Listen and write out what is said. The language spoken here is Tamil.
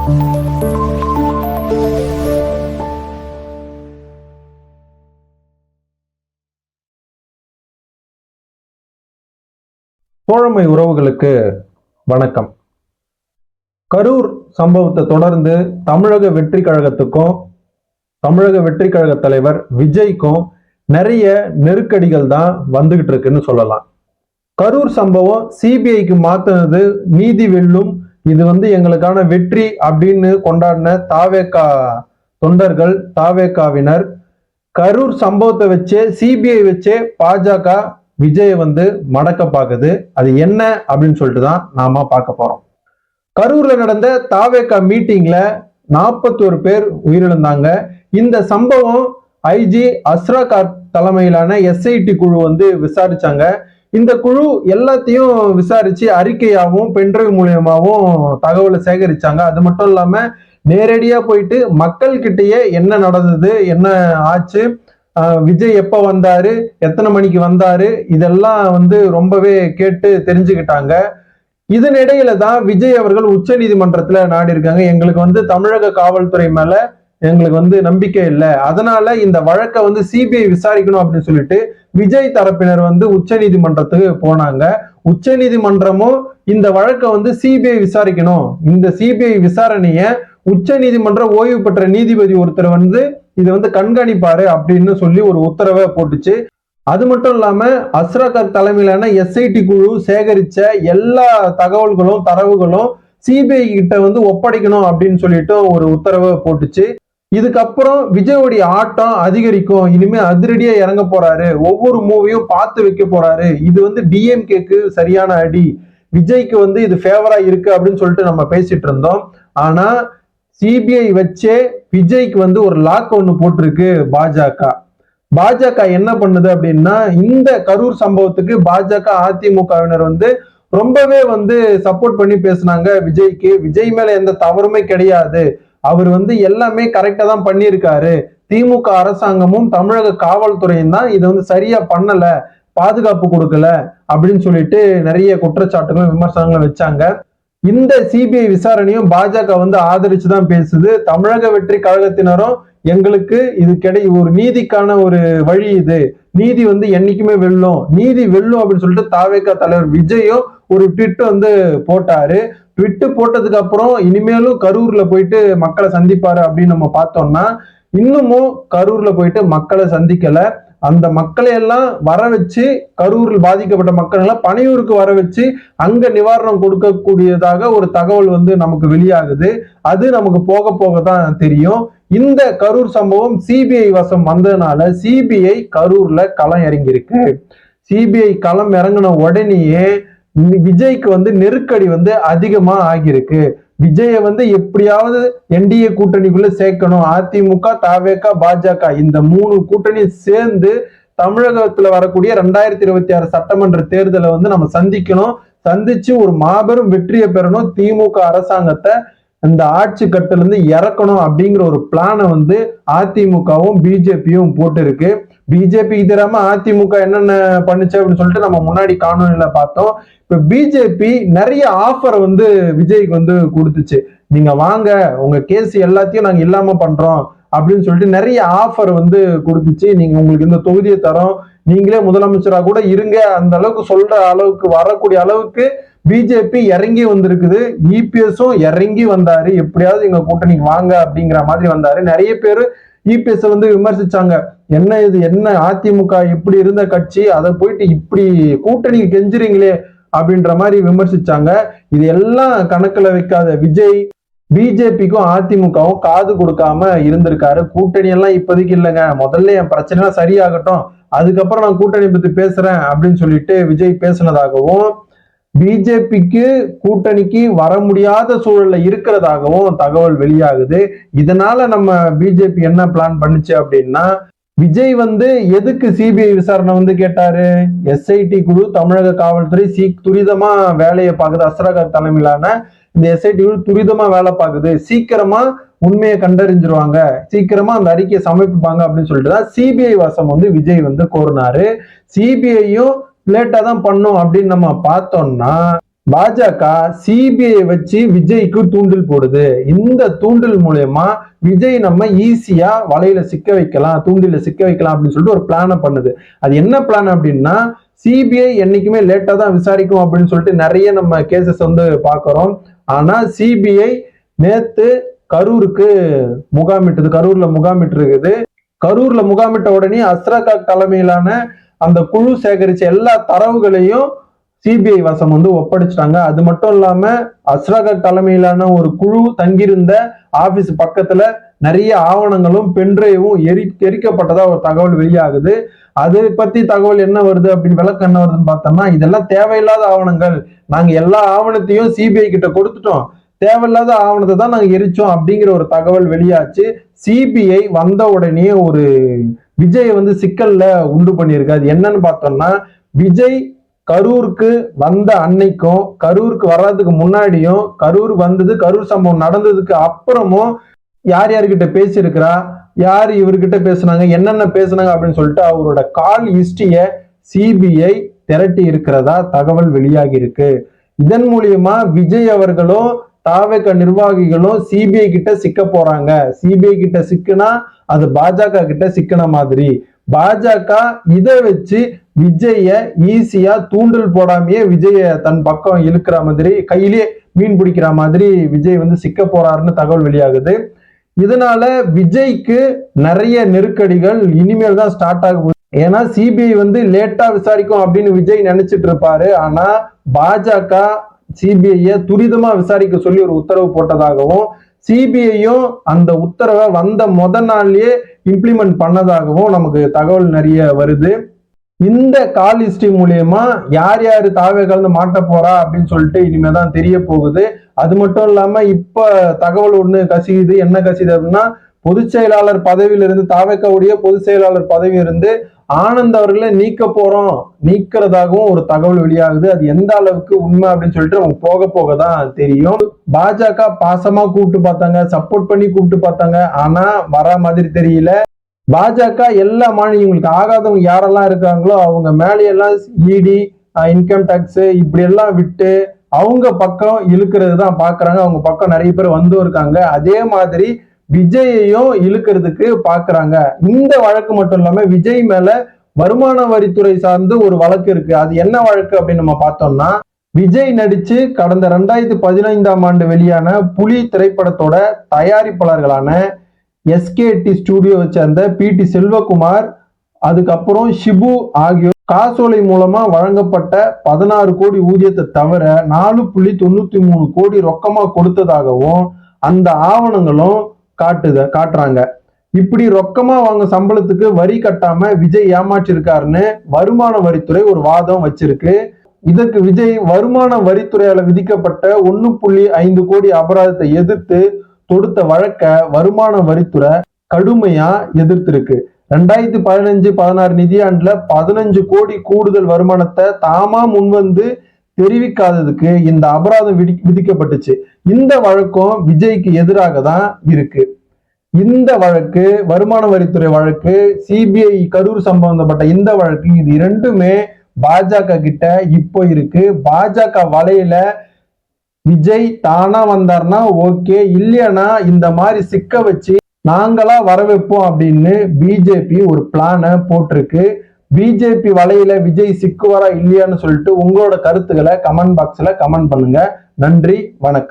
தோழமை உறவுகளுக்கு வணக்கம். கரூர் சம்பவத்தை தொடர்ந்து தமிழக வெற்றி கழகத்துக்கும் தமிழக வெற்றி கழக தலைவர் விஜய்க்கும் நிறைய நெருக்கடிகள் தான் வந்துகிட்டு இருக்குன்னு சொல்லலாம். கரூர் சம்பவம் சிபிஐக்கு மாத்தினது நீதி வெல்லும் இது வந்து எங்களுக்கான வெற்றி அப்படின்னு கொண்டாடின தாவேக்கா தொண்டர்கள் தாவேக்காவினர். கரூர் சம்பவத்தை வச்சே சிபிஐ வச்சே பாஜக விஜயை வந்து மடக்க பார்க்குது அது என்ன அப்படின்னு சொல்லிட்டு தான் நாம பார்க்க போறோம். கரூர்ல நடந்த தாவேக்கா மீட்டிங்ல நாற்பத்தோரு பேர் உயிரிழந்தாங்க. இந்த சம்பவம் ஐஜி அஸ்ராகார் தலைமையிலான எஸ்ஐடி குழு வந்து விசாரிச்சாங்க. இந்த குழு எல்லாத்தையும் விசாரிச்சு அறிக்கையாகவும் பென்ட்ரைவ் மூலியமாகவும் தகவலை சேகரிச்சாங்க. அது மட்டும் இல்லாம நேரடியா போயிட்டு மக்கள் கிட்டயே என்ன நடந்தது என்ன ஆச்சு விஜய் எப்ப வந்தாரு எத்தனை மணிக்கு வந்தாரு இதெல்லாம் வந்து ரொம்பவே கேட்டு தெரிஞ்சுக்கிட்டாங்க. இதனிடையில தான் விஜய் அவர்கள் உச்ச நீதிமன்றத்துல நாடி இருக்காங்க எங்களுக்கு வந்து தமிழக காவல்துறை மேல எங்களுக்கு வந்து நம்பிக்கை இல்லை. அதனால இந்த வழக்கை வந்து சிபிஐ விசாரிக்கணும் அப்படின்னு சொல்லிட்டு விஜய் தரப்பினர் வந்து உச்ச நீதிமன்றத்துக்கு போனாங்க. உச்ச நீதிமன்றமும் இந்த வழக்கை வந்து சிபிஐ விசாரிக்கணும். இந்த சிபிஐ விசாரணைய உச்ச நீதிமன்ற ஓய்வு பெற்ற நீதிபதி ஒருத்தர் வந்து இதை வந்து கண்காணிப்பாரு அப்படின்னு சொல்லி ஒரு உத்தரவை போட்டுச்சு. அது மட்டும் இல்லாம அஸ்ராகர் தலைமையிலான எஸ்ஐடி குழு சேகரிச்ச எல்லா தகவல்களும் தரவுகளும் சிபிஐ கிட்ட வந்து ஒப்படைக்கணும் அப்படின்னு சொல்லிட்டு ஒரு உத்தரவை போட்டுச்சு. இதுக்கப்புறம் விஜயோடைய ஆட்டம் அதிகரிக்கும். இனிமே அதிரடியா இறங்க போறாரு. ஒவ்வொரு மூவியும் பார்த்து வைக்க போறாரு. இது வந்து டிஎம்கேக்கு சரியான அடி. விஜய்க்கு வந்து இது ஃபேவரா இருக்கு அப்படின்னு சொல்லிட்டு நம்ம பேசிட்டு இருந்தோம். ஆனா சிபிஐ வச்சே விஜய்க்கு வந்து ஒரு லாக் ஒன்று போட்டிருக்கு பாஜக. பாஜக என்ன பண்ணுது அப்படின்னா இந்த கரூர் சம்பவத்துக்கு பாஜக அதிமுகவினர் வந்து ரொம்பவே வந்து சப்போர்ட் பண்ணி பேசுனாங்க விஜய்க்கு. விஜய் மேல எந்த தவறுமே கிடையாது. அவர் வந்து எல்லாமே கரெக்டா தான் பண்ணியிருக்காரு. திமுக அரசாங்கமும் தமிழக காவல்துறையும் தான் இதை வந்து சரியா பண்ணல பாதுகாப்பு கொடுக்கல அப்படின்னு சொல்லிட்டு நிறைய குற்றச்சாட்டுகளும் விமர்சனங்களும் வச்சாங்க. இந்த சிபிஐ விசாரணையும் பாஜக வந்து ஆதரிச்சு தான் பேசுது. தமிழக வெற்றி கழகத்தினரும் எங்களுக்கு இது கிடை ஒரு நீதிக்கான ஒரு வழி இது. நீதி வந்து என்னைக்குமே வெல்லும். நீதி வெல்லும் அப்படின்னு சொல்லிட்டு தாவேக்கா தலைவர் விஜயும் ஒரு ட்விட் வந்து போட்டாரு. ட்விட்டு போட்டதுக்கு அப்புறம் இனிமேலும் கரூர்ல போயிட்டு மக்களை சந்திப்பாரு அப்படின்னு நம்ம பார்த்தோம்னா இன்னமும் கரூர்ல போயிட்டு மக்களை சந்திக்கல. அந்த மக்களை எல்லாம் வர வச்சு கரூரில் பாதிக்கப்பட்ட மக்கள் எல்லாம் பனையூருக்கு வர வச்சு அங்க நிவாரணம் கொடுக்கக்கூடியதாக ஒரு தகவல் வந்து நமக்கு வெளியாகுது. அது நமக்கு போக போக தான் தெரியும். இந்த கரூர் சம்பவம் சிபிஐ வசம் வந்ததுனால சிபிஐ கரூர்ல களம் இறங்கியிருக்கு. சிபிஐ களம் இறங்கின உடனேயே விஜய்க்கு வந்து நெருக்கடி வந்து அதிகமா ஆகியிருக்கு. விஜய வந்து எப்படியாவது என்டிஏ கூட்டணிக்குள்ள சேர்க்கணும். அதிமுக தாவேக பாஜக இந்த மூணு கூட்டணி சேர்ந்து தமிழகத்துல வரக்கூடிய ரெண்டாயிரத்தி இருபத்தி ஆறு சட்டமன்ற தேர்தலை வந்து நம்ம சந்திக்கணும். சந்திச்சு ஒரு மாபெரும் வெற்றியை பெறணும். திமுக அரசாங்கத்தை இந்த ஆட்சி கட்டிலிருந்து இறக்கணும் அப்படிங்கிற ஒரு பிளானை வந்து அதிமுகவும் பிஜேபியும் போட்டிருக்கு. பிஜேபி பிஜேபிக்கு தெரியாம அதிமுக என்னென்ன பண்ணுச்சு அப்படின்னு சொல்லிட்டு நம்ம முன்னாடி காணொலியில பார்த்தோம். இப்ப பிஜேபி நிறைய ஆஃபர் வந்து விஜய்க்கு வந்து கொடுத்துச்சு. நீங்க வாங்க உங்க கேஸ் எல்லாத்தையும் நாங்க இல்லாம பண்றோம் அப்படின்னு சொல்லிட்டு நிறைய ஆஃபர் வந்து கொடுத்துச்சு. நீங்க உங்களுக்கு இந்த தொகுதியை தரோம். நீங்களே முதலமைச்சரா கூட இருங்க. அந்த அளவுக்கு சொல்ற அளவுக்கு வரக்கூடிய அளவுக்கு பிஜேபி இறங்கி வந்திருக்குது. இபிஎஸும் இறங்கி வந்தாரு. எப்படியாவது எங்க கூட்டணிக்கு வாங்க அப்படிங்கிற மாதிரி வந்தாரு. நிறைய பேர் இபிஎஸ் வந்து விமர்சிச்சாங்க. என்ன இது? என்ன அதிமுக இப்படி இருந்த கட்சி? அதை போயிட்டு இப்படி கூட்டணி கெஞ்சுறீங்களே அப்படின்ற மாதிரி விமர்சிச்சாங்க. இது எல்லாம் கணக்குல வைக்காத விஜய். பிஜேபிக்கும் அதிமுகவும் காது கொடுக்காம இருந்திருக்காரு. கூட்டணி எல்லாம் இப்போதைக்கு இல்லைங்க. முதல்ல என் பிரச்சனைலாம் சரியாகட்டும். அதுக்கப்புறம் நான் கூட்டணி பத்தி பேசுறேன் அப்படின்னு சொல்லிட்டு விஜய் பேசினதாகவும் பிஜேபிக்கு கூட்டணிக்கு வர முடியாத சூழல்ல இருக்கிறதாகவும் தகவல் வெளியாகுது. இதனால நம்ம பிஜேபி என்ன பிளான் பண்ணுச்சு அப்படின்னா விஜய் வந்து எதுக்கு சிபிஐ விசாரணை வந்து கேட்டாரு? எஸ்ஐடி குழு தமிழக காவல்துறை சீ துரிதமா வேலையை பார்க்குது. அஸ்ரகர் தலைமையிலான இந்த எஸ்ஐடி குழு துரிதமா வேலை பார்க்குது. சீக்கிரமா உண்மையை கண்டறிஞ்சிருவாங்க. சீக்கிரமா அந்த அறிக்கையை சமர்ப்பிப்பாங்க அப்படின்னு சொல்லிட்டு தான் சிபிஐ வசம் வந்து விஜய் வந்து கோரினாரு. சிபிஐயும் லேட்டா தான் பண்ணும் அப்படின்னு நம்ம பார்த்தோம்னா பாஜக சிபிஐ வச்சு விஜய்க்கு தூண்டில் போடுது. இந்த தூண்டில் மூலயமா விஜய் நம்ம ஈஸியா வலையில சிக்க வைக்கலாம் தூண்டில சிக்க வைக்கலாம் அப்படின்னு சொல்லிட்டு ஒரு பிளானை பண்ணுது. அது என்ன பிளான் அப்படின்னா சிபிஐ என்னைக்குமே லேட்டா தான் விசாரிக்கும் அப்படின்னு சொல்லிட்டு நிறைய நம்ம கேசஸ் வந்து பாக்குறோம் ஆனா சிபிஐ நேத்து கரூருக்கு முகாமிட்டது. கரூர்ல முகாமிட்டு இருக்குது கரூர்ல முகாமிட்ட உடனே அஸ்ரகா தலைமையிலான அந்த குழு சேகரிச்ச எல்லா தரவுகளையும் சிபிஐ வசம் வந்து ஒப்படைச்சிட்டாங்க. அது மட்டும் இல்லாம அஸ்ராகர் தலைமையிலான ஒரு குழு தங்கியிருந்த ஆபீஸ் பக்கத்துல நிறைய ஆவணங்களும் பென்ட்ரைவும் எரி எரிக்கப்பட்டதா ஒரு தகவல் வெளியாகுது. அதை பத்தி தகவல் என்ன வருது அப்படின்னு விளக்கம் என்ன வருதுன்னு பார்த்தோம்னா இதெல்லாம் தேவையில்லாத ஆவணங்கள். நாங்க எல்லா ஆவணத்தையும் சிபிஐ கிட்ட கொடுத்துட்டோம். தேவையில்லாத ஆவணத்தை தான் நாங்க எரிச்சோம் அப்படிங்கிற ஒரு தகவல் வெளியாச்சு. சிபிஐ வந்த உடனே ஒரு விஜய் வந்து சிக்கல்ல உண்டு பண்ணியிருக்கு. அது என்னன்னு பார்த்தோம்னா விஜய் கரூருக்கு வந்த அன்னைக்கும் கரூருக்கு வர்றதுக்கு முன்னாடியும் கரூர் வந்தது கரூர் சம்பவம் நடந்ததுக்கு அப்புறமும் யார் யார்கிட்ட பேசியிருக்கிறா யார் இவர்கிட்ட பேசுனாங்க என்னென்ன பேசுனாங்க அப்படின்னு சொல்லிட்டு அவரோட கால் ஹிஸ்டிய சிபிஐ திரட்டி இருக்கிறதா தகவல் வெளியாகி இருக்கு இதன் மூலியமா விஜய் அவர்களும் தாவேக நிர்வாகிகளும் சிபிஐ கிட்ட சிக்க போறாங்க. சிபிஐ கிட்ட சிக்குனா அது பாஜக கிட்ட சிக்கின மாதிரி. பாஜக இதை வச்சு விஜய ஈஸியா தூண்டல் போடாமையே விஜய தன் பக்கம் இழுக்கிற மாதிரி கையிலே மீன் பிடிக்கிற மாதிரி விஜய் வந்து சிக்க போறாருன்னு தகவல் வெளியாகுது. இதனால விஜய்க்கு நிறைய நெருக்கடிகள் இனிமேல் தான் ஸ்டார்ட் ஆக போகுது. ஏன்னா சிபிஐ வந்து லேட்டா விசாரிக்கும் அப்படின்னு விஜய் நினைச்சிட்டு இருப்பாரு. ஆனா பாஜக சிபிஐயை துரிதமாக விசாரிக்க சொல்லி ஒரு உத்தரவு போட்டதாகவும் சிபிஐயும் அந்த உத்தரவை வந்த முத நாள்லயே இம்ப்ளிமெண்ட் பண்ணதாகவும் நமக்கு தகவல் நிறைய வருது. இந்த கால் ஹிஸ்டரி மூலியமா யார் யார் தாவே கலந்து மாட்ட போறா அப்படின்னு சொல்லிட்டு இனிமே தான் தெரிய போகுது. அது மட்டும் இல்லாம இப்ப தகவல் ஒண்ணு கசியுது. என்ன கசியுது அப்படின்னா பொதுச் செயலாளர் பதவியிலிருந்து தாவேக்காவுடைய பொதுச் செயலாளர் பதவியிலிருந்து ஆனந்த் அவர்களை நீக்க போறோம் நீக்கிறதாகவும் ஒரு தகவல் வெளியாகுது. அது எந்த அளவுக்கு உண்மை அப்படின்னு சொல்லிட்டு அவங்க போக போக தான் தெரியும். பாஜக பாசமா கூப்பிட்டு பார்த்தாங்க சப்போர்ட் பண்ணி கூப்பிட்டு பார்த்தாங்க. ஆனா வர மாதிரி தெரியல. பாஜக எல்லா மாநிலங்களுக்கு ஆகாதவங்க யாரெல்லாம் இருக்காங்களோ அவங்க மேலையெல்லாம் இடி இன்கம் டேக்ஸ் இப்படி எல்லாம் விட்டு அவங்க பக்கம் இழுக்கிறது தான் பாக்குறாங்க. அவங்க பக்கம் நிறைய பேர் வந்து இருக்காங்க. அதே மாதிரி விஜயையும் இழுக்கிறதுக்கு பாக்குறாங்க. இந்த வழக்கு மட்டும் இல்லாம விஜய் மேல வருமான வரித்துறை சார்ந்து ஒரு வழக்கு இருக்கு. அது என்ன வழக்கு அப்படின்னு நம்ம பார்த்தோம்னா விஜய் நடிச்சு கடந்த ரெண்டாயிரத்தி பதினைந்தாம் ஆண்டு வெளியான புலி திரைப்படத்தோட தயாரிப்பாளர்களான எஸ்கேடி ஸ்டுடியோ சேர்ந்த பி டி செல்வகுமார் அதுக்கப்புறம் ஷிபு ஆகியோர் காசோலை மூலமா வழங்கப்பட்ட பதினாறு கோடி ஊதியத்தை தவிர நாலு புள்ளி தொண்ணூத்தி மூணு கோடி ரொக்கமா கொடுத்ததாகவும் அந்த ஆவணங்களும் காட்டுத காட்டுறாங்க. இப்படி ரொக்கமா வாங்க சம்பளத்துக்கு வரி கட்டாம விஜய் ஏமாற்றிருக்காருன்னு வருமான வரித்துறை ஒரு வாதம் வச்சிருக்கு. இதற்கு விஜய் வருமான வரித்துறையால விதிக்கப்பட்ட ஒன்னு புள்ளி ஐந்து கோடி அபராதத்தை எதிர்த்து தொடுத்த வழக்க வருமான வரித்துறை கடுமையா எதிர்த்திருக்கு. ரெண்டாயிரத்தி பதினஞ்சு பதினாறு நிதியாண்டுல பதினஞ்சு கோடி கூடுதல் வருமானத்தை தாமா முன்வந்து தெரிவிக்காததுக்கு இந்த அபராதம் விதி விதிக்கப்பட்டுச்சு. இந்த வழக்கம் விஜய்க்கு எதிராக தான் இருக்கு. இந்த வழக்கு வருமான வரித்துறை வழக்கு சிபிஐ கரூர் சம்பந்தப்பட்ட இந்த வழக்கு இது இரண்டுமே பாஜக கிட்ட இப்போ இருக்கு. பாஜக வலையில விஜய் தானா வந்தார்னா ஓகே இல்லையானா இந்த மாதிரி சிக்க வச்சு நாங்களா வர வைப்போம் அப்படின்னு பிஜேபி ஒரு பிளானை போட்டிருக்கு. பிஜேபி வலையில விஜய் சிக்குவாரா இல்லையான்னு சொல்லிட்டு உங்களோட கருத்துக்களை கமெண்ட் பாக்ஸ்ல கமெண்ட் பண்ணுங்க. நன்றி வணக்கம்.